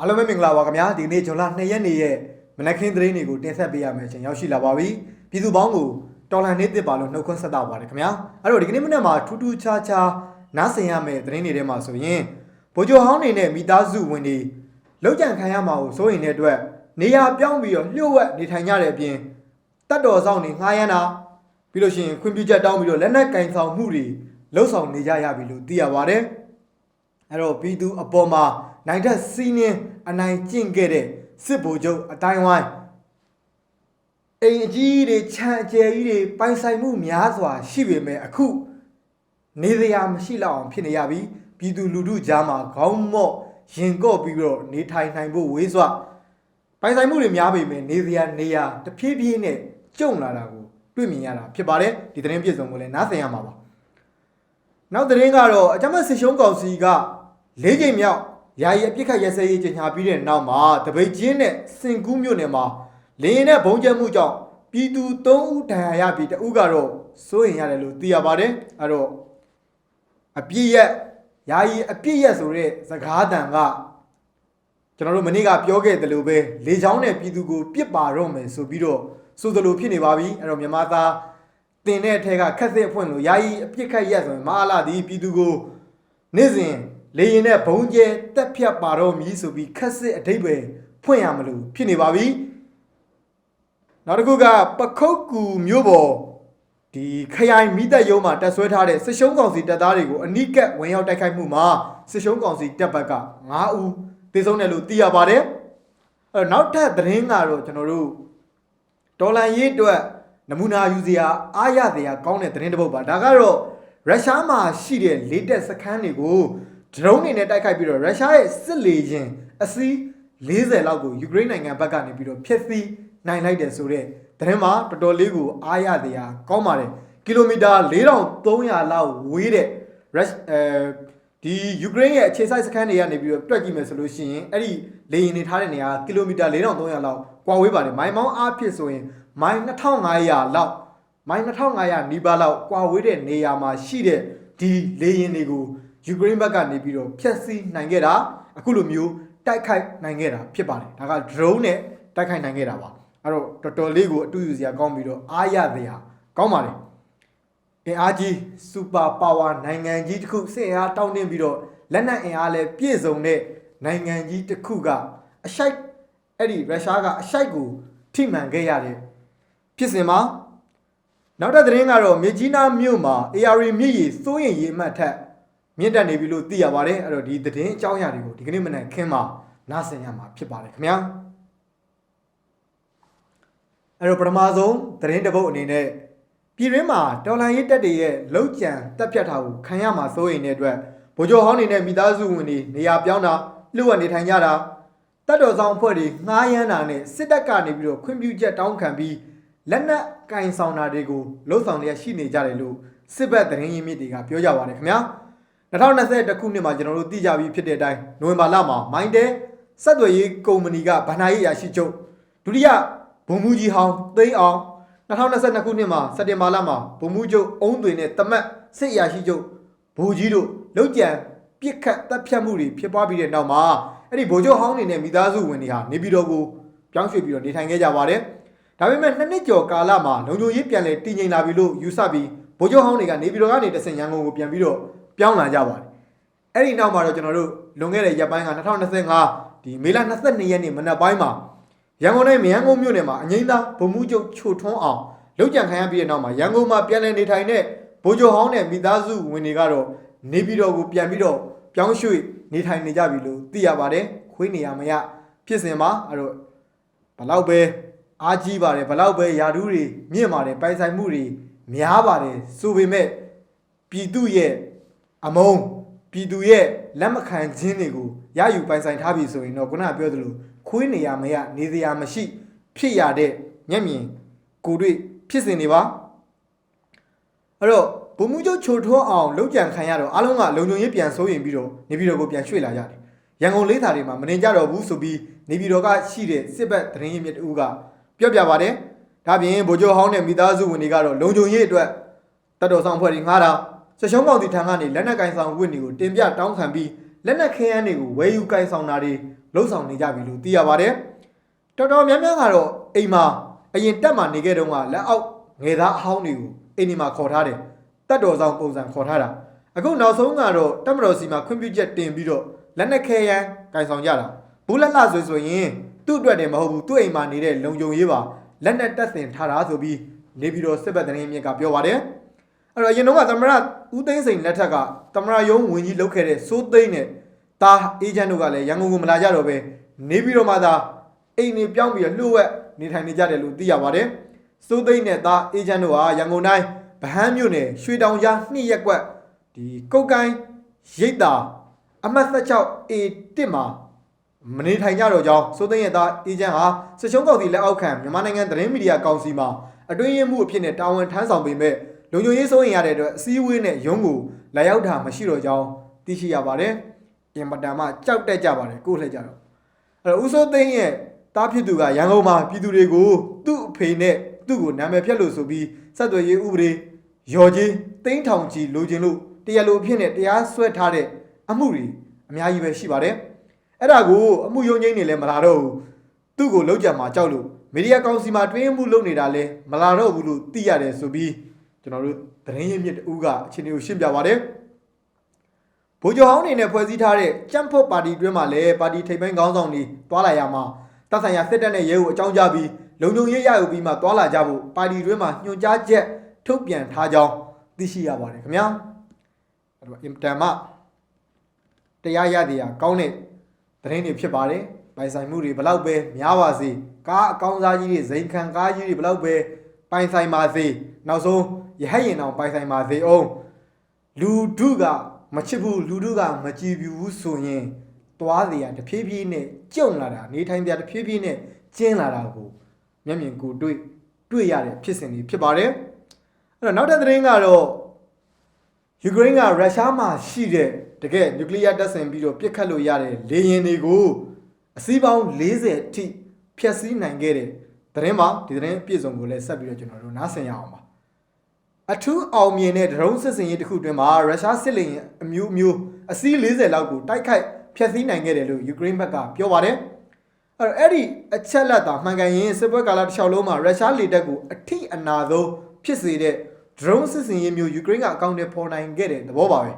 အားလုံးပဲမင်္ဂလာပါခင်ဗျာဒီနေ့ဇွန်လ2ရက်နေ့ရဲ့မနက်ခင်းသတင်းတွေကိုတင်ဆက်ပေးရမယ်အချိန်ရောက်ရှိလာပါပြီပြည်သူပေါင်းကိုတော်လန်နေ့တစ်ပါလို့နှုတ်ခွန်းဆက်တာပါတယ်ခင်ဗျာအဲ့တော့ဒီကနေ့မနေ့မှာထူးထူးခြားခြားနားဆင်ရမယ့်သတင်းတွေထဲမှာဆိုရင်ဗိုလ်ချုပ်ဟောင်းနေနဲ့မိသားစုဝင်တွေလောက်ကြံခံရမှာကိုစိုးရင်တဲ့အတွက်နေရာပြောင်းပြီးတော့လျှို့ဝှက်နေထိုင်ကြတဲ့အပြင်တတ်တော်ဆောင်နေငှားရမ်းတာပြီးလို့ရှိရင်ခွင့်ပြုချက်တောင်းပြီးတော့လက်နက်ကင်ဆောင်မှုတွေလှုပ်ဆောင်နေကြရပြီလို့သိရပါတယ်အဲ့တော့ပြည်သူအပေါ်မှာ နိုင်တဲ့စီးနင်းအနိုင်ကျင့်ခဲ့တဲ့စစ်ဗိုလ်ချုပ်အတိုင်းဝိုင်းအိမ်အကြီးတွေခြံအကျယ်ကြီးတွေပိုင်ဆိုင်မှုများစွာရှိပေမဲ့အခုနေစရာမရှိတော့အောင်ဖြစ်နေရပြီပြည်သူလူထုကြားမှာခေါင်းမော့ရင်ကော့ပြီးတော့နေထိုင်နိုင်ဖို့ဝေးစွာပိုင်ဆိုင်မှုတွေများပေမဲ့နေစရာနေရာတဖြည်းဖြည်းနဲ့ကျုံလာတာကိုတွေ့မြင်ရတာဖြစ်ပါတယ်ဒီသတင်းပြည့်စုံကိုလည်းနားဆင်ရမှာပါနောက်သတင်းကတော့အကြမ်းဖက်စစ်ရှုံးကောင်စီက၄ချိန်မြောက် ယာယီအပြစ်ခတ်ရဲစဲရေးကြေညာပြီးတဲ့နောက်မှာတပိတ်ချင်းနဲ့စင်ကူးမြို့နယ်မှာလင်းရင်နဲ့ဘုံကျဲမှုကြောင့်ပြည်သူ၃ဦးဒဏ်ရာရပြီးတဦးကတော့စိုးရင်ရတယ်လို့သိရပါတယ်အဲ့တော့အပြစ်ရက်ယာယီအပြစ်ရက်ဆိုတဲ့စကားတန်ကကျွန်တော်တို့မနေ့ကပြောခဲ့တယ်လို့ပဲလေချောင်းနဲ့ပြည်သူကိုပြစ်ပါတော့မယ်ဆိုပြီးတော့ဆိုသလိုဖြစ်နေပါပြီအဲ့တော့မြန်မာသားတင်တဲ့အထက်ကခက်စစ်အဖွင့်လို့ယာယီအပြစ်ခတ်ရက်ဆိုရင်မဟာလာဒီပြည်သူကိုနေ့စဉ် လေရင်နဲ့ဘုံကျဲတက်ဖြတ်ပါတော့မည်ဆိုပြီးခက်စစ်အတိတ်ပဲဖွင့်ရမလို့ဖြစ်နေပါပြီနောက်တစ်ခုကပခုတ်ကူမြို့ပေါ်ဒီခရိုင်မိသက်ရုံးမှာတက်ဆွဲထားတဲ့စစ်ရှုံးကောင်စီတပ်သားတွေကိုအနိကက်ဝင်ရောက်တိုက်ခိုက်မှုမှာစစ်ရှုံးကောင်စီတပ်ဘက်က9ဦးသေဆုံးတယ်လို့သိရပါတယ်အဲတော့နောက်ထပ်သတင်းကတော့ကျွန်တော်တို့ဒေါ်လာရေးအတွက်နမူနာယူစရာအားရစရာကောင်းတဲ့သတင်းတစ်ပုဒ်ပါဒါကတော့ရုရှားမှာရှိတဲ့လေတက်စခန်းတွေကို ဒရုန်းတွေနဲ့တိုက်ခိုက်ပြီးတော့ရုရှားရဲ့စစ်လေယာဉ်အစီး40လောက်ကိုယူကရိန်းနိုင်ငံဘက်ကနေပြီးတော့ဖျက်ဆီးနိုင်လိုက်တယ်ဆိုတော့သတင်းမှာတော်တော်လေးကိုအားရစရာကောင်းပါတယ်ကီလိုမီတာ4300လောက်ဝေးတဲ့ရုရှအဲဒီယူကရိန်းရဲ့အခြေစိုက်စခန်းတွေကနေပြီးတော့တွက်ကြည့်မယ်ဆိုလို့ရှိရင်အဲ့ဒီလေယာဉ်တွေထားတဲ့နေရာကီလိုမီတာ4300လောက်ကွာဝေးပါတယ်မိုင်မောင်းအားဖြင့်ဆိုရင်မိုင်2500လောက်မိုင်2500နီးပါးလောက်ကွာဝေးတဲ့နေရာမှာရှိတဲ့ဒီလေယာဉ်တွေကို ယူကရိန်းဘက်ကနေပြီးတော့ဖျက်ဆီးနိုင်ခဲ့တာအခုလိုမျိုးတိုက်ခိုက်နိုင်ခဲ့တာဖြစ်ပါတယ်ဒါက drone နဲ့တိုက်ခိုက်နိုင်ခဲ့တာပါအဲ့တော့တော်တော်လေးကိုအတူယူစရာကောင်းပြီးတော့အားရစရာကောင်းပါတယ်အင်အားကြီးစူပါပါဝါနိုင်ငံကြီးတစ်ခုစစ်အင်အားတောင်းတင်းပြီးတော့လက်နက်အင်အားလည်းပြည့်စုံတဲ့နိုင်ငံကြီးတစ်ခုကအရှိုက်အဲ့ဒီရုရှားကအရှိုက်ကိုထိမှန်ခဲ့ရတယ်ဖြစ်စဉ်မှာနောက်တဲ့သတင်းကတော့မြေကြီးနားမြို့မှာ AR မြစ်ရည်စိုးရင်ရေအမှတ်ထက် မြင့်တက်နေပြီလို့သိရပါတယ်အဲ့တော့ဒီသတင်းအကြောင်းအရာတွေကိုဒီကနေ့မနက်ခင်းမှာနားဆင်ရမှာဖြစ်ပါတယ်ခင်ဗျာအဲ့တော့ပထမဆုံးသတင်းတစ်ပုဒ်အနေနဲ့ပြည်တွင်းမှာတော်လန်ရေးတက်တွေရဲ့လောက်ကျန်တက်ဖြတ်တာကိုခံရမှာစိုးရင်တဲ့အတွက်ဗိုလ်ချုပ်ဟောင်းနေနဲ့မိသားစုဝင်တွေနေရာပြောင်းတာလှုပ်ဝက်နေထိုင်ကြတာတက်တော်ဆောင်အဖွဲ့တွေငှားရမ်းတာနဲ့စစ်တပ်ကနေပြီးတော့ခွင့်ပြုချက်တောင်းခံပြီးလက်နက်ကင်ဆောင်တာတွေကိုလှုပ်ဆောင်လျက်ရှိနေကြတယ်လို့စစ်ဘက်သတင်းရင်းမြစ်တွေကပြောကြပါတယ်ခင်ဗျာ 2021ခုနှစ်မှာကျွန်တော်တို့သိကြပြီးဖြစ်တဲ့အတိုင်းနိုဝင်ဘာလမှာမိုင်းတဲဆက်သွယ်ရေးကုမ္ပဏီကဗန္နာရေးရာရှိချုပ်ဒုတိယဘုံမူကြီးဟောင်းသိန်းအောင်2022ခုနှစ်မှာစက်တင်ဘာလမှာဗိုလ်မှူးချုပ်အုံးသွင်နဲ့တမတ်စစ်အရာရှိချုပ်ဗိုလ်ကြီးတို့လောက်ကျန်ပြစ်ခတ်တပ်ဖြတ်မှုတွေဖြစ်ပွားပြီးတဲ့နောက်မှာအဲ့ဒီဗိုလ်ချုပ်ဟောင်းနေနဲ့မိသားစုဝင်တွေဟာနေပြည်တော်ကိုပြောင်းရွှေ့ပြီးတော့နေထိုင်ခဲ့ကြပါတယ်။ဒါပေမဲ့နှစ်နှစ်ကျော်ကာလမှာလုံခြုံရေးပြန်လည်တည်ငြိမ်လာပြီလို့ယူဆပြီးဗိုလ်ချုပ်ဟောင်းတွေကနေပြည်တော်ကနေတဆင်ရန်ကုန်ကိုပြန်ပြီးတော့ ပြောင်းလာကြပါတယ်။အဲ့ဒီနောက်မှာတော့ကျွန်တော်တို့လွန်ခဲ့တဲ့ရက်ပိုင်းက2025ဒီမေလ22ရက်နေ့မနက်ပိုင်းမှာရန်ကုန်တိုင်းမရန်ကုန်မြို့နယ်မှာအငိမ့်သားဗိုလ်မှူးချုပ်ချိုထွန်းအောင်လောက်ကြံခံရပြီးတဲ့နောက်မှာရန်ကုန်မှာပြန်လည်နေထိုင်တဲ့ဗိုလ်ချုပ်ဟောင်းနဲ့မိသားစုဝင်တွေကတော့နေပြည်တော်ကိုပြန်ပြီးတော့ပြောင်းရွှေ့နေထိုင်နေကြပြီလို့သိရပါတယ်ခွေးနေရမရဖြစ်စဉ်မှာအဲ့တော့ဘလောက်ပဲအားကြီးပါတယ်ဘလောက်ပဲယာဓုတွေမြင့်ပါတယ်ပိုင်ဆိုင်မှုတွေများပါတယ်ဆိုပေမဲ့ပြည်သူရဲ့ အမုန်းပြည်သူရဲ့လက်မခံခြင်းတွေကိုရယူပိုင်ဆိုင်ထားပြီဆိုရင်တော့ခုနကပြောသလိုခွေးနေရမရနေစရာမရှိ ဖြစ်ရတဲ့မျက်မြင်ကိုယ်တွေ့ဖြစ်စဉ်တွေပါအဲ့တော့ဘုံမှုချုပ်ချိုထွန်းအောင်လောက်ကြံခံရတော့အားလုံးကလုံခြုံရေးပြန်စိုးရင်ပြီးတော့နေပြည်တော်ကိုပြန်ရွှေ့လာကြတယ်ရန်ကုန်လေးသာတွေမှာမနေကြတော့ဘူးဆိုပြီးနေပြည်တော်ကရှိတဲ့စစ်ဘက်သတင်းရင်းမြစ်တူကပြောပြပါတယ်ဒါပြင်ဗိုလ်ချုပ်ဟောင်းနဲ့မိသားစုဝင်တွေကတော့လုံခြုံရေးအတွက်တတ်တော်ဆောင်ဖွဲ့တွေငှားတာ ဆက်ရှုံးပေါင်တီထံကနေလက်နက်ကင်ဆောင်ဝတ်တွေကိုတင်ပြတောင်းခံပြီးလက်နက်ခဲယမ်းတွေကိုဝယ်ယူကင်ဆောင်တာတွေလှုပ်ဆောင်နေကြပြီလို့သိရပါတယ်တော်တော်များများကတော့အိမ်မှာအရင်တက်မှနေခဲ့တုန်းကလက်အောက်ငယ်သားအဟောင်းတွေကိုအိမ်ဒီမှာခေါ်ထားတယ်တက်တော်ဆောင်ပုံစံခေါ်ထားတာအခုနောက်ဆုံးကတော့တက်မတော်စီမှာခွင့်ပြုချက်တင်ပြီးတော့လက်နက်ခဲယမ်းကင်ဆောင်ကြတာဘူးလက်လှဆိုဆိုရင်သူ့အတွက်တည်းမဟုတ်ဘူးသူ့အိမ်မှာနေတဲ့လုံခြုံရေးပါလက်နက်တပ်ဆင်ထားတာဆိုပြီးနေပြီးတော့စစ်ဘက်သတင်းမြင့်ကပြောပါတယ် အဲ့တော့အရင်တော့ကသမရဦးသိန်းစိန်လက်ထက်ကသမရယုံဝင်ကြီးလုပ်ခဲ့တဲ့စိုးသိန်းနဲ့တာအေဂျင့်တို့ကလည်းရန်ကုန်ကိုမလာကြတော့ပဲနေပြီးတော့မှသာအိမ်နေပြောင်းပြီးတော့လှုပ်ဝက်နေထိုင်နေကြတယ်လို့သိရပါတယ်စိုးသိန်းနဲ့တာအေဂျင့်တို့ဟာရန်ကုန်တိုင်းဗဟန်းမြို့နယ်ရွှေတောင်ကြားနှစ်ရက်ကွက်ဒီကုတ်ကိုင်းရိတ်တာအမှတ် 16 A1 မှာမနေထိုင်ကြတော့ကြောင်းစိုးသိန်းရဲ့သားအေဂျင့်ဟာစချုံးကောက်စီလက်အောက်ခံမြန်မာနိုင်ငံသတင်းမီဒီယာကောင်စီမှာအတွင်းရေးမှုအဖြစ်နဲ့တာဝန်ထမ်းဆောင်ပေမဲ့ လုံခြုံရေးစိုးရင်ရတဲ့အတွက်အစည်းအဝေးနဲ့ရုံးကိုလာရောက်တာမရှိတော့ကြောင်းသိရှိရပါတယ်။အင်မတန်မှကြောက်တက်ကြပါတယ်ကိုယ်လှည့်ကြတော့အဲ့တော့ဦးစိုးသိန်းရဲ့တားဖြစ်သူကရန်ကုန်မှာပြည်သူတွေကိုသူ့အဖေနဲ့သူ့ကိုနာမည်ဖြတ်လို့ဆိုပြီးဆက်သွယ်ရေးဥပဒေရော်ကြီးသိန်းထောင်ကြီးလိုချင်လို့တရားလိုအဖြစ်နဲ့တရားစွဲထားတဲ့အမှုတွေအများကြီးပဲရှိပါတယ်။အဲ့ဒါကိုအမှုယုံငိမ့်နေလဲမလာတော့ဘူး။သူ့ကိုလောက်ကြမှာကြောက်လို့မီဒီယာကောင်စီမှာတွင်းမှုလုပ်နေတာလဲမလာတော့ဘူးလို့သိရတယ်ဆိုပြီး ကျွန်တော်တို့သတင်းရင်းမြစ်တူကအခြေအနေကိုရှင်းပြပါတယ်။ဗိုလ်ချုပ်ဟောင်းအနေနဲ့ဖွဲ့စည်းထားတဲ့ကြံ့ဖို့ပါတီတွင်းမှာလည်းပါတီထိပ်ပိုင်းခေါင်းဆောင်တွေတွာလာရမှာတပ်ဆိုင်ရာစစ်တပ်နဲ့ရဲကိုအကြောင်းကြားပြီးလုံခြုံရေးရယူပြီးမှတွာလာကြဖို့ပါတီတွင်းမှာညွှန်ကြားချက်ထုတ်ပြန်ထားကြောင်းသိရှိရပါတယ်ခင်ဗျာ။အဲ့တော့အင်တန်မှတရားရသည်ဟာကောင်းတဲ့သတင်းတွေဖြစ်ပါတယ်။ပိုင်ဆိုင်မှုတွေဘလောက်ပဲများပါစေကားအကောင်းစားကြီးတွေဇိမ်ခံကားကြီးတွေဘလောက်ပဲ ပိုင်ဆိုင်ပါစေနောက်ဆုံးရဟတ်ရင်အောင်ပိုင်ဆိုင်ပါစေအောင်လူဒုကမချစ်ဘူးလူဒုကမကြည်ပြူဘူးဆိုရင်သွားစရာတဖြည်းဖြည်းနဲ့ကြုံလာတာနေထိုင်စရာတဖြည်းဖြည်းနဲ့ကျင်းလာတာကိုမျက်မြင်ကိုယ်တွေ့တွေ့ရတဲ့ဖြစ်စဉ်တွေဖြစ်ပါတယ်အဲ့တော့နောက်တဲ့သတင်းကတော့ယူကရိန်းကရုရှားမှာရှိတဲ့တကယ်နျူကလ িয়ার တပ်ဆင်ပြီးတော့ပစ်ခတ်လို့ရတဲ့လေယာဉ်တွေကိုအစည်းပေါင်း40အထိဖျက်ဆီးနိုင်ခဲ့တဲ့ သတင်းမှာဒီသတင်းအပြည့်စုံကိုလည်းဆက်ပြီးတော့ကျွန်တော်တို့နားဆင်ရအောင်ပါအထူးအောင်မြင်တဲ့ဒရုန်းစစ်စင်ရေးတစ်ခုတွင်မှာရုရှားစစ်လေယာဉ်အမျိုးမျိုးအစီး40လောက်ကိုတိုက်ခိုက်ဖျက်ဆီးနိုင်ခဲ့တယ်လို့ယူကရိန်းဘက်ကပြောပါတယ်အဲ့တော့အဲ့ဒီအချက်လက်သာမှန်ကန်ရင်စစ်ပွဲကာလတစ်လျှောက်လုံးမှာရုရှားလေတပ်ကိုအထိအနာဆုံးဖြစ်စေတဲ့ drone စစ်စင်ရေးမျိုးယူကရိန်းကအကောင့်တွေပေါ်နိုင်ခဲ့တဲ့သဘောပါပဲ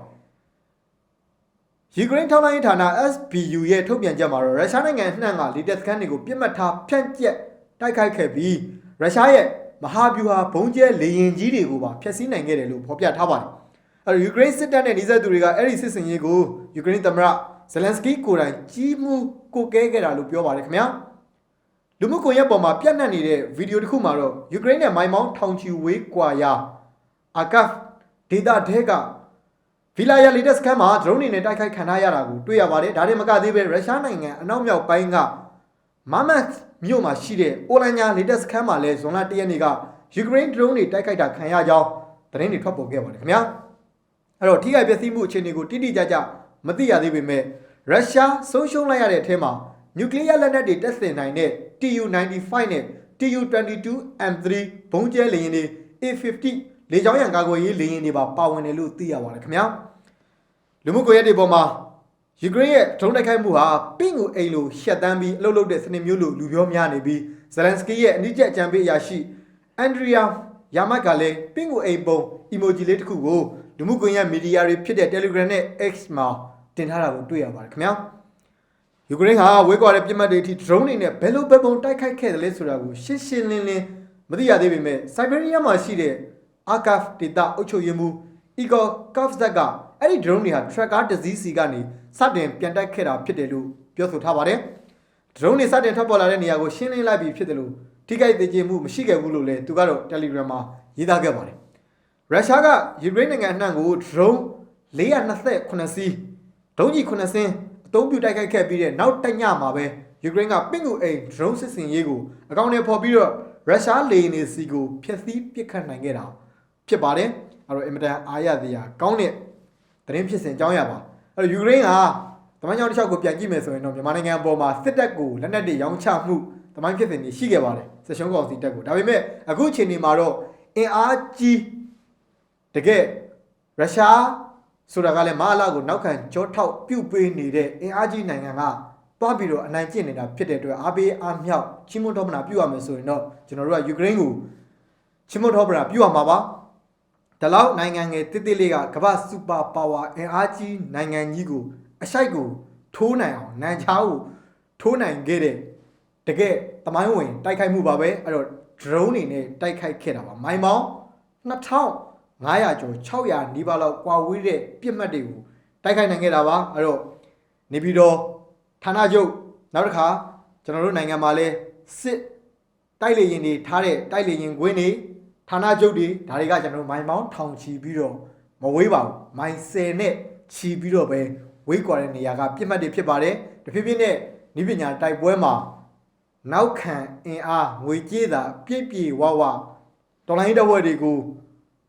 ယူကရိန်းထောက်လှမ်းရေးဌာန SBU ရဲ့ထုတ်ပြန်ချက်မှာတော့ရုရှားနိုင်ငံအနှံ့ကလေတပ်စခန်းတွေကိုပြစ်မှတ်ထားဖြန့်ကျက် တိုက်ခိုက်ခဲ့ပြီးရုရှားရဲ့မဟာဗျူဟာဘုံကျဲလေရင်ကြီးတွေကိုပါဖျက်ဆီးနိုင်ခဲ့တယ်လို့ဖော်ပြထားပါတယ်။အဲတော့ယူကရိန်းစစ်တပ်နဲ့နှိစက်သူတွေကအဲ့ဒီစစ်စင်ရေးကိုယူကရိန်းသမ္မတဇလန်စကီကိုယ်တိုင်ကြီးမှုကိုကဲခဲ့တာလို့ပြောပါတယ်ခင်ဗျာ။လူမှုကွန်ရက်ပေါ်မှာပြန့်နှံ့နေတဲ့ဗီဒီယိုတစ်ခုမှာတော့ယူကရိန်းနဲ့မိုင်မောင်းထောင်ချီဝေးကွာရာအာကတ်ဒေတာဒဲကဗီလာယာလီတက်စကန်မှာဒရုန်းတွေနဲ့တိုက်ခိုက်ခံရတာကိုတွေ့ရပါတယ်။ဒါတွေမကသေးပဲရုရှားနိုင်ငံအနောက်မြောက်ပိုင်းကမမတ် မြို့မှာရှိတဲ့အိုလန်ညာလေတက်စခန်းမှာလဲဇွန်လ၁ရက်နေ့ကယူကရိန်းဒရုန်းတွေတိုက်ခိုက်တာခံရကြောင်းသတင်းတွေထွက်ပေါ်ခဲ့ပါတယ်ခင်ဗျာအဲ့တော့ထိခိုက်ပျက်စီးမှုအခြေအနေကိုတိတိကျကျမသိရသေးပေမဲ့ရုရှားဆုံးရှုံးလိုက်ရတဲ့အထဲမှာနျူကလ িয়ার လက်နက်တွေတက်ဆင်နိုင်တဲ့ TU95 နဲ့ TU22M3 ဘုံကျဲလေယာဉ်တွေ A50 လေကြောင်းရန်ကာကွယ်ရေးလေယာဉ်တွေပါပါဝင်တယ်လို့သိရပါတယ်ခင်ဗျာလူမှုကွန်ရက်တွေပေါ်မှာ ယူကရိန်းရဲ့ဒရုန်းတိုက်ခိုက်မှုဟာပင့်ကိုအိမ်လိုရှက်တန်းပြီးအလုပ်လုပ်တဲ့စနစ်မျိုးလိုလူပြောများနေပြီးဇလန်စကီရဲ့အနိကျအကြံပေးအရာရှိအန်ဒရီယာယာမတ်ကလည်းပင့်ကိုအိမ်ပုံ emoji လေးတစ်ခုကိုလူမှုကွန်ရက်မီဒီယာတွေဖြစ်တဲ့ Telegram နဲ့ X မှာတင်ထားတာကိုတွေ့ရပါတယ်ခင်ဗျာယူကရိန်းဟာဝေးကွာတဲ့ပြစ်မှတ်တွေအထိ drone တွေနဲ့ဘယ်လိုပဲပုံတိုက်ခိုက်ခဲ့တယ်လဲဆိုတာကိုရှင်းရှင်းလင်းလင်းမသိရသေးပေမဲ့ Siberia မှာရှိတဲ့ Archive data အုပ်ချုပ်ရေးမှူး Igor Kovzak ကအဲ့ဒီ drone တွေဟာ tracker တစ်စီးစီကနေ စတင်ပြန်တိုက်ခဲ့တာဖြစ်တယ်လို့ပြောဆိုထားပါတယ်။ drone တွေစတင်ထွက်ပေါ်လာတဲ့နေရာကိုရှင်းလင်းလိုက်ပြီးဖြစ်တယ်လို့ထိခိုက်သေးခြင်းမှုမရှိခဲ့ဘူးလို့လည်းသူကတော့ Telegram မှာရေးသားခဲ့ပါတယ်။ရုရှားကယူကရိန်းနိုင်ငံအနှံ့ကို drone 428စီးဒုံးကြီး9စင်းအသုံးပြုတိုက်ခိုက်ခဲ့ပြီးတဲ့နောက်တညမှာပဲယူကရိန်းကပင့်ကူအိမ် drone စစ်စင်ရေးကိုအကောင့်နဲ့ဖော်ပြီးတော့ရုရှားလေယာဉ်တွေစီကိုဖျက်ဆီးပစ်ခတ်နိုင်ခဲ့တာဖြစ်ပါတယ်။အဲ့တော့အင်မတန်အားရစရာကောင်းတဲ့သတင်းဖြစ်စဉ်အကြောင်းအရာပါ အဲ့တော့ယူကရိန်းကတမန်ကြောင်တစ်လျှောက်ကိုပြန်ကြည့်မယ်ဆိုရင်တော့မြန်မာနိုင်ငံအပေါ်မှာစစ်တပ်ကိုလက်နက်တွေရောင်းချမှုတမန်ဖြစ်စဉ်တွေရှိခဲ့ပါတယ်စစ်ရှုံးကောင်စီတပ်ကိုဒါပေမဲ့အခုအချိန်ဒီမှာတော့အင်အားကြီးတကယ်ရုရှားဆိုတာကလည်းမဟာလာကိုနောက်ခံကြောထောက်ပြုတ်ပေးနေတဲ့အင်အားကြီးနိုင်ငံကသွားပြီးတော့အနိုင်ကျင့်နေတာဖြစ်တဲ့အတွက်အားပေးအားမြောက်ချင်းမွန်ထောပနာပြုရမယ်ဆိုရင်တော့ကျွန်တော်တို့ကယူကရိန်းကိုချင်းမွန်ထောပနာပြုရမှာပါ ဒါလောက်နိုင်ငံငယ်တစ်တစ်လေးကကမ္ဘာစူပါပါဝါအင်အားကြီးနိုင်ငံကြီးကိုအရှိုက်ကိုထိုးနိုင်အောင်နန်ချားကိုထိုးနိုင်ခဲ့တဲ့တကယ်တမိုင်းဝင်တိုက်ခိုက်မှုပါပဲအဲ့တော့ drone တွေနဲ့တိုက်ခိုက်ခဲ့တာပါမိုင်ပေါင်း2500ကျော်600နီးပါးလောက်ကွာဝေးတဲ့ပြစ်မှတ်တွေကိုတိုက်ခိုက်နိုင်ခဲ့တာပါအဲ့တော့နေပြည်တော်ဌာနချုပ်နောက်တစ်ခါကျွန်တော်တို့နိုင်ငံမှာလဲစစ်တိုက်လေရင်တွေထားတဲ့တိုက်လေရင်ကွင်းတွေ ဌာနချုပ်တွေဒါတွေကကျွန်တော်တို့မိုင်ပေါင်းထောင်ချီပြီးတော့မဝေးပါဘူးမိုင်10နဲ့ချီပြီးတော့ပဲဝေးကွာတဲ့နေရာကပြစ်မှတ်တွေဖြစ်ပါတယ်တဖြည်းဖြည်းနဲ့ဤပညာတိုက်ပွဲမှာနောက်ခံအင်အားငွေကြေးသာပြည့်ပြည့်ဝဝတော်လိုင်းတဝက်တွေကို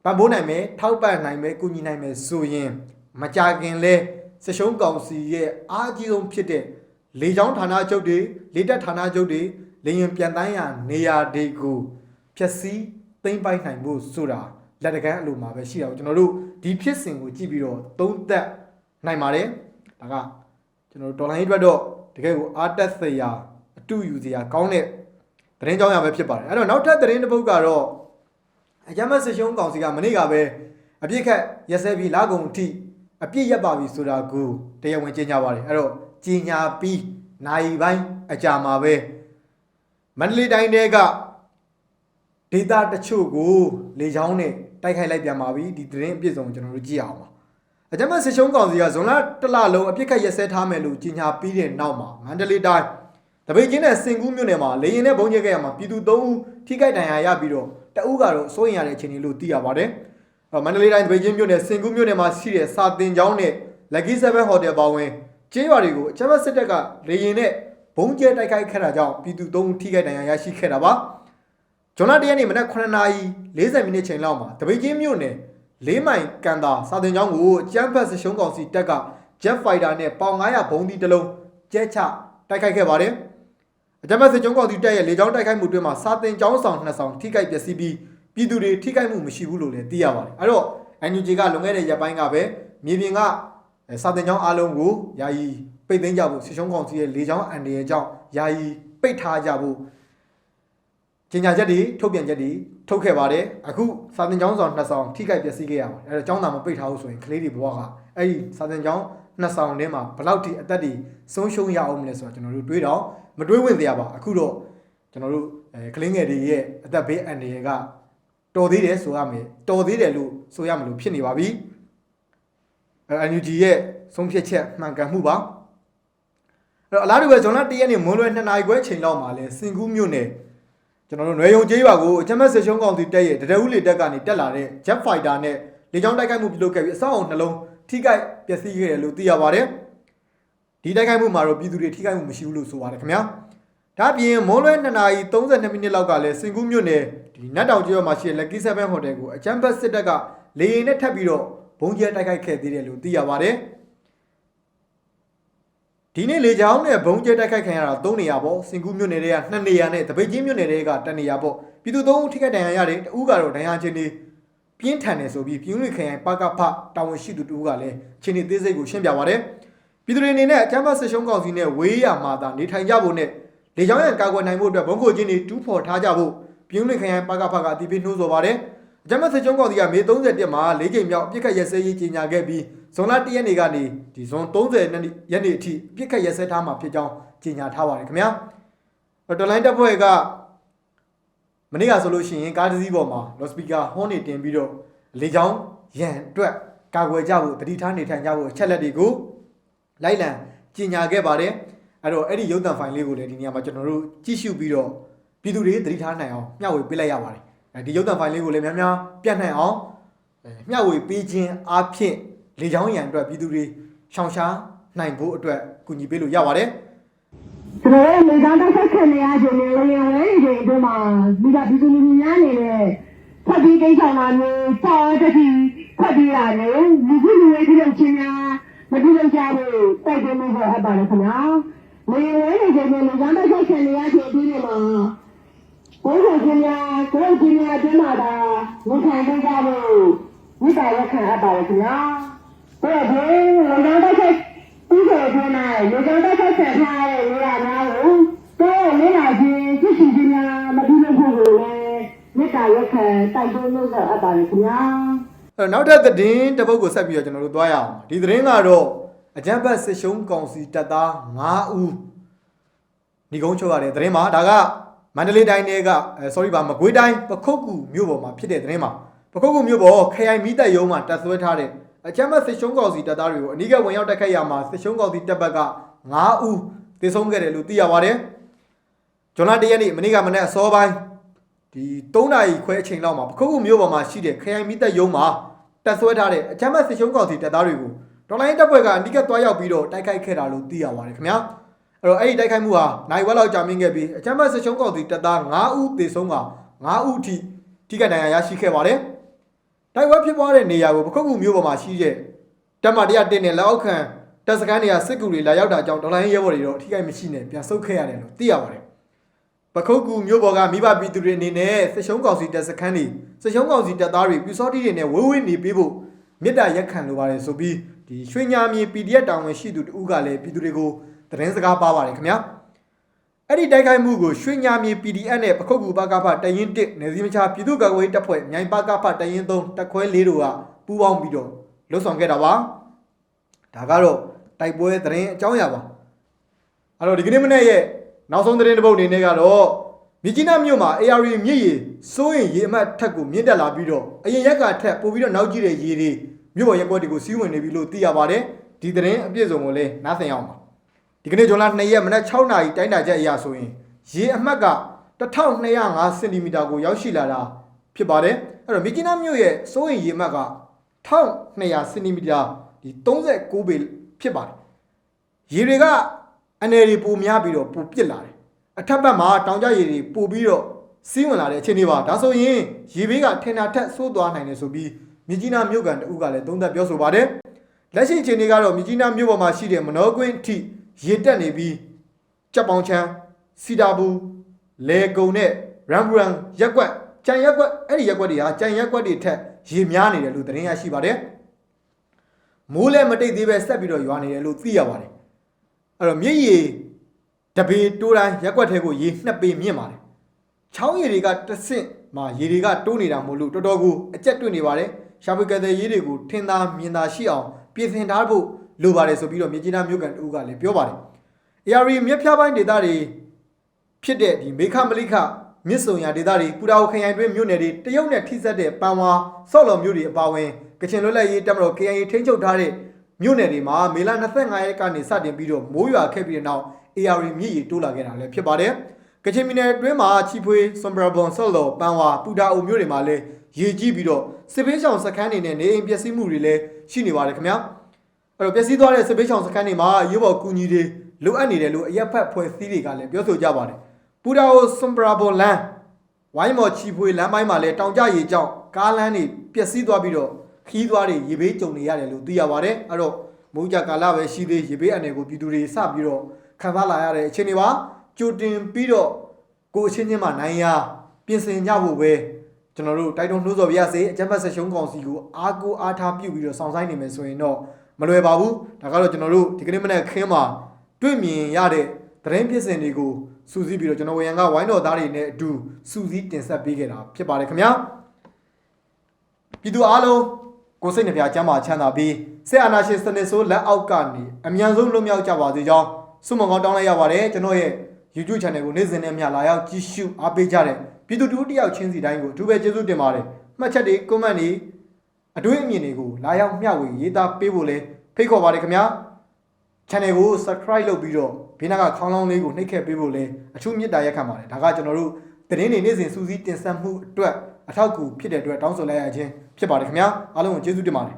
ပံ့ပိုးနိုင်မယ်ထောက်ပံ့နိုင်မယ်ကူညီနိုင်မယ်ဆိုရင်မကြခင်လဲစရှုံးကောင်စီရဲ့အားအကြီးဆုံးဖြစ်တဲ့လေချောင်းဌာနချုပ်တွေလေတပ်ဌာနချုပ်တွေလေရင်ပြန်တန်းရနေရာတွေကိုဖျက်ဆီး သိမ်းပိုက်နိုင်ဖို့ဆိုတာလက်တကမ်းအလိုမှာပဲရှိတာကိုကျွန်တော်တို့ဒီဖြစ်စဉ်ကိုကြည့်ပြီးတော့သုံးသပ်နိုင်ပါတယ်ဒါကကျွန်တော်တို့ဒေါ်လာရေးအတွက်တော့တကယ်ကိုအားတက်စရာအတူယူစရာကောင်းတဲ့သတင်းကြောင်းရပဲဖြစ်ပါတယ်အဲ့တော့နောက်ထပ်သတင်းတစ်ပုဒ်ကတော့အကြမ်းဖက်စစ်ရှုံးကောင်စီကမနေ့ကပဲအပြစ်ခတ်ရက်စဲပြီးလာကုန်အထိအပြစ်ရက်ပါပြီဆိုတာကိုတရားဝင်ကြေညာပါတယ်အဲ့တော့ကြေညာပြီးနိုင်ပိုင်းအကြာမှာပဲမန္တလေးတိုင်းတဲက ဒေတာတချို့ကိုလေချောင်းနဲ့တိုက်ခိုက်လိုက်ပြန်ပါပြီဒီသတင်းအပြည့်စုံကိုကျွန်တော်တို့ကြည့်အောင်ပါအကြမ်းဖက်စစ်ရှုံးကောင်စီကဇွန်လတစ်လလုံးအပြစ်ခတ်ရက်စဲထားမယ်လို့ကြေညာပြီးတဲ့နောက်မှာမန္တလေးတိုင်းတပိတ်ချင်းနဲ့စင်ကူးမြို့နယ်မှာလေရင်နဲ့ဘုံကျဲခဲ့ရမှာပြည်သူ၃ဦးထိခိုက်ဒဏ်ရာရပြီးတော့တအုပ်ကတော့စိုးရင်ရတဲ့အခြေအနေလို့သိရပါတယ်။အဲ့မန္တလေးတိုင်းတပိတ်ချင်းမြို့နယ်စင်ကူးမြို့နယ်မှာရှိတဲ့စာတင်ကျောင်းနဲ့ Lucky 7 Hotel ပါဝင်ကျေးရွာတွေကိုအချက်ဘက်စစ်တပ်ကလေရင်နဲ့ဘုံကျဲတိုက်ခိုက်ခဲ့တာကြောင့်ပြည်သူ၃ဦးထိခိုက်ဒဏ်ရာရရှိခဲ့တာပါ။ ဂျွန်လတရက်နေ့မနက်9:40မိနစ်ချိန်လောက်မှာတပိတ်ချင်းမြို့နယ်လေးမိုင်ကန်တာစာတင်ကျောင်းကိုအကျန်းဖက်စရှုံးကောင်စီတပ်က Jet Fighter နဲ့ပေါင်900ဘုံဒီတစ်လုံးကျဲချတိုက်ခိုက်ခဲ့ပါတယ်။အကြမ်းဖက်စစ်ကျုံးကောင်စီတပ်ရဲ့လေကြောင်းတိုက်ခိုက်မှုအတွင်းမှာစာတင်ကျောင်းဆောင်နှစ်ဆောင်ထိခိုက်ပျက်စီးပြီးပြည်သူတွေထိခိုက်မှုမရှိဘူးလို့လည်းသိရပါတယ်အဲ့တော့ NUG ကလွန်ခဲ့တဲ့ရက်ပိုင်းကပဲမြေပြင်ကအဲစာတင်ကျောင်းအားလုံးကိုယာယီပိတ်သိမ်းကြဖို့စစ်ကျုံးကောင်စီရဲ့လေကြောင်းအန်ဒီရဲ့ကြောင့်ယာယီပိတ်ထားကြဖို့ ကြေညာချက်တွေထုတ်ပြန်ချက်တွေထုတ်ခဲ့ပါတယ်အခုစာတင်ကျောင်းဆောင်နှစ်ဆောင်ထိခိုက်ပျက်စီးခဲ့ရပါတယ်အဲ့တော့ကျောင်းသားမပိတ်ထားဘူးဆိုရင်ကလေးတွေဘဝကအဲ့ဒီစာတင်ကျောင်းနှစ်ဆောင်ထဲမှာဘယ်လောက်ထိအသက်တွေဆုံးရှုံးရအောင်မလဲဆိုတော့ကျွန်တော်တို့တွေးတော့မတွေးဝင်သေးရပါအခုတော့ကျွန်တော်တို့အဲကလင်းငယ်တွေရဲ့အသက်ဘေးအန္တရာယ်ကတော်သေးတယ်ဆိုရမယ်တော်သေးတယ်လို့ဆိုရမလို့ဖြစ်နေပါပြီအဲ NUG ရဲ့ဆုံးဖြတ်ချက်မှန်ကန်မှုပါအဲ့တော့အလားတူပဲဇွန်လ1ရက်နေ့မွန်းလွဲ2နာရီခွဲချိန်လောက်မှာလဲစင်ကူးမြို့နယ် ကျွန်တော်တို့နွေရုံကျေးရွာကိုအချမ်းမစစ်ရှုံးကောင်စီတက်ရဲ့တရဦးလေတက်ကနေတက်လာတဲ့ Jet Fighter နဲ့လေကြောင်းတိုက်ခိုက်မှုပြုလုပ်ခဲ့ပြီးအဆောက်အုံနှလုံးထိခိုက်ပျက်စီးခဲ့တယ်လို့သိရပါတယ်ဒီတိုက်ခိုက်မှုမှာတော့ပြည်သူတွေထိခိုက်မှုမရှိဘူးလို့ဆိုပါတယ်ခင်ဗျာဒါ့အပြင်မွန်းလွဲ2နာရီ32မိနစ်လောက်ကလည်းစင်ကူးမြို့နယ်ဒီနတ်တောင်ကျေးရွာမှာရှိတဲ့ Lucky 7 Hotel ကိုအချမ်းဘတ်စစ်တပ်ကလေရင်နဲ့ထပ်ပြီးတော့ဘုံကျဲတိုက်ခိုက်ခဲ့သေးတယ်လို့သိရပါတယ် ဒီနေ့လေကြောင်းနဲ့ဘုံကျဲတိုက်ခိုက်ခံရတာ3နေရာပေါ့စင်ကူးမြို့နယ်တွေက2နေရာနဲ့တပိတ်ချင်းမြို့နယ်တွေက1နေရာပေါ့ပြည်သူ3ဦးထိခိုက်ဒဏ်ရာရတယ်တဦးကတော့ဒဏ်ရာချင်းတွေပြင်းထန်တယ်ဆိုပြီးပြည်သူ့ခရိုင်ပကဖတာဝန်ရှိသူတူကလည်းချင်းနေသေးစိတ်ကိုရှင်းပြပါတယ်ပြည်သူတွေအနေနဲ့အကြမ်းဖက်ဆစ်ရှုံးကောင်စီနဲ့ဝေးရမှာသာနေထိုင်ကြဖို့နဲ့လေကြောင်းရန်ကာကွယ်နိုင်ဖို့အတွက်ဘုံကိုချင်းတွေတူးဖော်ထားကြဖို့ပြည်သူ့ခရိုင်ပကဖကအတိပေးနှိုးဆော်ပါတယ်အကြမ်းဖက်ဆစ်ရှုံးကောင်စီကမေ31မှာ၄ချိန်မြောက်အပြစ်ခတ်ရဲစဲရေးကြီးညာခဲ့ပြီး ဇွန်လ1ရက်နေ့ကနေဒီဇွန်30ရက်နေ့အထိအပြစ်ခတ်ရဲစဲထားမှာဖြစ်ကြောင်းကြီးညာထားပါတယ်ခင်ဗျာတော်လိုင်းတပ်ဖွဲ့ကမနေ့ကဆိုလို့ရှိရင်ကားတစ်စီးပေါ်မှာလော့စပီကာဟွန်းနေတင်ပြီးတော့လေချောင်းရန်အတွက်ကာကွယ်ကြဖို့တတိထားနေထိုင်ကြဖို့အချက်လက်တွေကိုလိုက်လံကြီးညာခဲ့ပါတယ်အဲ့တော့အဲ့ဒီရုပ်သံဖိုင်လေးကိုလည်းဒီနေရာမှာကျွန်တော်တို့ကြည့်ရှုပြီးတော့ပြည်သူတွေတတိထားနိုင်အောင်မျှဝေပေးလိုက်ရပါတယ်အဲဒီရုပ်သံဖိုင်လေးကိုလည်းများများပြတ်နိုင်အောင်အဲမျှဝေပေးခြင်းအားဖြင့် လေချောင်းရန်အတွက်ပြည်သူတွေရှောင်ရှားနိုင်ဖို့အတွက်ကူညီပေးလို့ရပါတယ်ကျွန်တော်တို့လေကြောင်းတိုက်ခိုက်ခံနေရခြင်းနဲ့လေယာဉ်ဝဲတွေအတွင်းမှာမိဘပြည်သူလူထုများအနေနဲ့ဖတ်ပြီးကိစ္စလာမျိုးစောတတိဖတ်ပြီးရတယ်လူစုလူဝေးပြုလုပ်ခြင်းများမပြုလုပ်ကြဖို့တိုက်တွန်းမှုဟောအပ်ပါတယ်ခင်ဗျာလေယာဉ်ဝဲတွေခြင်းနဲ့လေကြောင်းတိုက်ခိုက်ခံနေရခြင်းအတွင်းမှာကိုယ်ကိုယ်ခြင်းများကိုယ်ခြင်းများအတွင်းမှာဒါဝန်ခံပေးကြဖို့ဝိတာရခံအပ်ပါတယ်ခင်ဗျာ ဘယ်ဘယ်လေကြောင်းတိုက်ခိုက်ပြီးခကျော်ထွန်းတဲ့ရေကြောင်းတက်ဆက်ဆက်ထားတဲ့နေရာများကိုတော့မင်းလာခြင်းသိရှိခြင်းများမပြုလုပ်ဖို့ကိုလည်းမေတ္တာရက်ခံတိုက်တွန်းလို့ဆိုအပ်ပါတယ်ခင်ဗျာအဲ့တော့နောက်ထပ်သတင်းတစ်ပုဒ်ကိုဆက်ပြီးတော့ကျွန်တော်တို့သွားရအောင်ဒီသတင်းကတော့အကြံဖတ်စစ်ရှုံးကောင်စီတပ်သား9ဦးညီကုန်းချုပ်ရတဲ့သတင်းမှာဒါကမန္တလေးတိုင်းတွေကအဲ sorry ပါမကွေးတိုင်းပခုတ်ကူမြို့ပေါ်မှာဖြစ်တဲ့သတင်းမှာပခုတ်ကူမြို့ပေါ်ခရိုင်မီးတပ်ရုံးမှာတပ်ဆွဲထားတဲ့ အကြံဖတ်စစ်ရှုံးကောင်စီတပ်သားတွေကိုအနီးကပ်ဝင်ရောက်တက်ခတ်ရမှာစစ်ရှုံးကောင်စီတပ်ဘက်က9ဦးသေဆုံးခဲ့တယ်လို့သိရပါတယ်ဇွန်လ1ရက်နေ့မနေ့ကမနေ့အစောပိုင်းဒီ3နာရီခွဲအချိန်လောက်မှာပခုတ်ကူမြို့ပေါ်မှာရှိတဲ့ခရိုင်မီသက်ရုံးမှာတက်ဆွဲထားတဲ့အချမ်းမတ်စစ်ရှုံးကောင်စီတပ်သားတွေကိုဒေါ်လာရင်းတပ်ဖွဲ့ကအနိကသွားရောက်ပြီးတော့တိုက်ခိုက်ခဲ့တာလို့သိရပါတယ်ခင်ဗျာအဲ့တော့အဲ့ဒီတိုက်ခိုက်မှုဟာနိုင်ဝက်လောက်ကြာမြင့်ခဲ့ပြီးအချမ်းမတ်စစ်ရှုံးကောင်စီတပ်သား9ဦးသေဆုံးက9ဦးအထိထိခိုက်ဒဏ်ရာရရှိခဲ့ပါတယ် တိုက်ပွဲဖြစ်ပွားတဲ့နေရာကိုပခုတ်ကူမြို့ပေါ်မှာရှိတဲ့တပ်မ101နဲ့လက်အောက်ခံတပ်စခန်းတွေကစစ်ကူတွေလာရောက်တာကြောင့်ဒေါ်လာရင်းရဲဘော်တွေတော့ထိခိုက်မရှိနဲ့ပြန်ဆုတ်ခဲ့ရတယ်လို့သိရပါတယ်ပခုတ်ကူမြို့ပေါ်ကမိဘပြည်သူတွေအနေနဲ့စစ်ရှုံးကောင်စီတပ်စခန်းတွေစစ်ရှုံးကောင်စီတပ်သားတွေပြူစောတိတွေနဲ့ဝေးဝေးနေပေးဖို့မေတ္တာရက်ခံလိုပါတယ်ဆိုပြီးဒီရွှေညာမြေ PDF တာဝန်ရှိသူတူကလည်းပြည်သူတွေကိုသတင်းစကားပါပါတယ်ခင်ဗျာ အဲ့ဒီတိုက်ခိုက်မှုကိုရွှေညာမြေ PDF နဲ့ပခုတ်ကူပကဖတရင်1နေစည်းမချပြည်သူ့ကာကွယ်ရေးတပ်ဖွဲ့မြိုင်ပကဖတရင်3တက်ခွဲ၄တို့ကပူးပေါင်းပြီးတော့လှုပ်ဆောင်ခဲ့တာပါဒါကတော့တိုက်ပွဲသတင်းအကြောင်းအရာပါအဲ့တော့ဒီကနေ့မနေ့ရဲ့နောက်ဆုံးသတင်းတစ်ပုဒ်အနေနဲ့ကတော့မြကြီးနားမြို့မှာ AR မြစ်ရည်စိုးရင်ရေအမှတ်ထက်ကိုမြင့်တက်လာပြီးတော့အရင်ရက်ကထက်ပိုပြီးတော့နောက်ကျတဲ့ရေတွေမြို့ပေါ်ရက်ကွက်တွေကိုစီးဝင်နေပြီလို့သိရပါတယ်ဒီသတင်းအပြည့်စုံကိုလည်းနားဆင်ရအောင်ပါ ဒီကနေ့ဇွန်လ2ရက်မနက်6နာရီတိုင်းတာချက်အရဆိုရင်ရေအမှတ်က1205စင်တီမီတာကိုရောက်ရှိလာတာဖြစ်ပါတယ်အဲ့တော့မြကြီးနားမြို့ရဲ့စိုးရင်ရေအမှတ်က1200စင်တီမီတာဒီ39ပေဖြစ်ပါတယ်ရေတွေကအနယ်တွေပိုများပြီးတော့ပိုပြစ်လာတယ်အထက်ဘက်မှာတောင်ကျရေတွေပိုပြီးတော့စီးဝင်လာတဲ့အခြေအနေပါဒါဆိုရင်ရေဘေးကထင်တာထက်ဆိုးသွားနိုင်တယ်ဆိုပြီးမြကြီးနားမြို့ကန်တအုပ်ကလည်းသုံးသပ်ပြောဆိုပါတယ်လက်ရှိအခြေအနေကတော့မြကြီးနားမြို့ပေါ်မှာရှိတဲ့မနောကွင်းအထိ ရေတက်နေပြီးကြက်ပေါင်ချမ်းစီတာဘူးလေကုံနဲ့ရမ်ဘူရန်ရက်ကွက်ကြံရက်ကွက်အဲ့ဒီရက်ကွက်တွေဟာကြံရက်ကွက်တွေထက်ရေများနေတယ်လို့သတင်းရရှိပါတယ်မိုးလည်းမတိတ်သေးပဲဆက်ပြီးတော့ရွာနေတယ်လို့သိရပါတယ်အဲ့တော့မြစ်ရေတပေတိုးတိုင်းရက်ွက်ထဲကိုရေနှစ်ပေမြင့်ပါတယ်။ချောင်းရေတွေကတစ်ဆင့်မှာရေတွေကတိုးနေတာမို့လို့တော်တော်ကိုအကျက်တွေ့နေပါတယ်။ရှာဖွေကတဲ့ရေတွေကိုထင်သာမြင်သာရှိအောင်ပြင်ဆင်ထားဖို့ လိုပါတယ်ဆိုပြီးတော့မြကြီးနားမြို့ကန်တူကလည်းပြောပါတယ်။ AR မြက်ဖျားပိုင်းဒေသတွေဖြစ်တဲ့ဒီမေခမလိခမြစ်စုံရဒေသတွေပူတာအိုခရိုင်တွင်းမြို့နယ်တွေတရုတ်နဲ့ထိစပ်တဲ့ပန်ဝါဆော့လော်မြို့တွေအပါအဝင်ကချင်လွတ်လပ်ရေးတပ်မတော် KIA ထိန်းချုပ်ထားတဲ့မြို့နယ်တွေမှာမေလ25ရက်ကနေစတင်ပြီးတော့မိုးရွာခဲ့ပြီးတဲ့နောက် AR မြစ်ရေတိုးလာခဲ့တာလည်းဖြစ်ပါတယ်။ကချင်ပြည်နယ်အတွင်းမှာချီဖွေဆွမ်ဘရာဘွန်ဆော့လော်ပန်ဝါပူတာအိုမြို့တွေမှာလည်းရေကြီးပြီးတော့စစ်ဘေးရှောင်စခန်းတွေနဲ့နေအိမ်ပျက်စီးမှုတွေလည်းရှိနေပါတယ်ခင်ဗျာ။ အဲ့တော့ပျက်စီးသွားတဲ့စစ်ဘေးရှောင်စခန်းတွေမှာရေဘော်ကူညီတွေလိုအပ်နေတယ်လို့အရက်ဖက်ဖွဲ့စည်းတွေကလည်းပြောဆိုကြပါတယ်။ပူတာအိုဆွမ်ဘရာဘွန်လမ်းဝိုင်းမော်ချီဖွေလမ်းပိုင်းမှာလည်းတောင်ကျရေကြောင့်ကားလမ်းတွေပျက်စီးသွားပြီးတော့ခီးသွားတွေရေဘေးကြုံနေရတယ်လို့သိရပါတယ်။အဲ့တော့မိုးကြကာလပဲရှိသေးရေဘေးအနေကိုပြည်သူတွေစပြီးတော့ခံစားလာရတဲ့အခြေအနေပါကြိုတင်ပြီးတော့ကိုယ်အချင်းချင်းမှနိုင်ရပြင်ဆင်ကြဖို့ပဲကျွန်တော်တို့တိုက်တွန်းနှိုးဆော်ပြရစေအကြမ်းဖက်ဆက်ရှုံးကောင်စီကိုအားကိုးအားထားပြုပြီးတော့စောင့်ဆိုင်နေမယ်ဆိုရင်တော့ မလွယ်ပါဘူးဒါကတော့ကျွန်တော်တို့ဒီကနေ့မနေ့ခင်းမှာတွေ့မြင်ရတဲ့သတင်းဖြစ်စဉ်တွေကိုစူးစီးပြီးတော့ကျွန်တော်ဝေယံကဝိုင်းတော်သားတွေနဲ့အတူစူးစီးတင်ဆက်ပေးခဲ့တာဖြစ်ပါတယ်ခင်ဗျာပြည်သူအားလုံးကိုယ်စိတ်နှပြချမ်းသာချမ်းသာပြီးဆက်အာနာရှင်စနစ်ဆိုးလက်အောက်ကနေအမြန်ဆုံးလွတ်မြောက်ကြပါစေကြောင်းဆုမွန်ကောင်းတောင်းလိုက်ရပါတယ်ကျွန်တော်ရဲ့ YouTube channel ကိုနေ့စဉ်နဲ့အမျှလာရောက်ကြည့်ရှုအားပေးကြတဲ့ပြည်သူတူတယောက်ချင်းစီတိုင်းကိုအထူးပဲကျေးဇူးတင်ပါတယ်မှတ်ချက်တွေ comment တွေ အတွင်းအမြင်တွေကိုလာရောက်မျှဝေရေးသားပေးဖို့လဲဖိတ်ခေါ်ပါတယ်ခင်ဗျာ channel ကို subscribe လုပ်ပြီးတော့ဘေးနားကခေါင်းလောင်းလေးကိုနှိပ်ခဲ့ပေးဖို့လဲအထူးမြတ်တာရက်ခံပါတယ်ဒါကကျွန်တော်တို့သတင်းတွေနေ့စဉ်စူးစီးတင်ဆက်မှုအတွက်အထောက်အကူဖြစ်တဲ့အတွက်တောင်းဆိုလိုက်ရခြင်းဖြစ်ပါတယ်ခင်ဗျာအားလုံးကိုကျေးဇူးတင်ပါတယ်